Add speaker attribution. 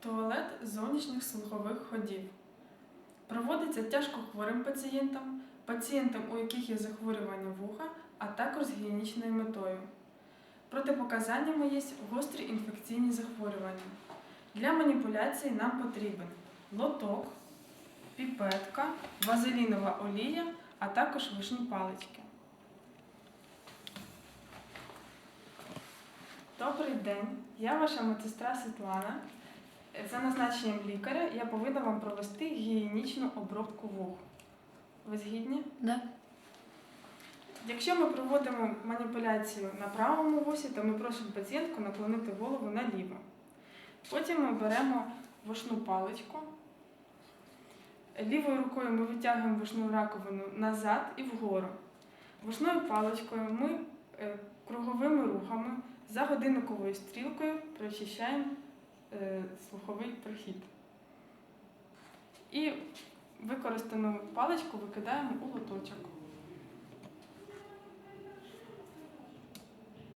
Speaker 1: Туалет зовнішніх слухових ходів. Проводиться тяжко хворим пацієнтам, пацієнтам, у яких є захворювання вуха, а також з гігієнічною метою. Протипоказаннями є гострі інфекційні захворювання. Для маніпуляції нам потрібен лоток, піпетка, вазелінова олія, а також вишні палички. Добрий день, я ваша медсестра Світлана. За назначенням лікаря я повинна вам провести гігієнічну обробку вух. Ви згідні?
Speaker 2: Да.
Speaker 1: Якщо ми проводимо маніпуляцію на правому вусі, то ми просимо пацієнтку наклонити голову наліво. Потім ми беремо вушну паличку. Лівою рукою ми витягуємо вушну раковину назад і вгору. Вушною паличкою ми е, круговими рухами за годинниковою стрілкою прочищаємо слуховий прохід. І використану паличку викидаємо у лоточок.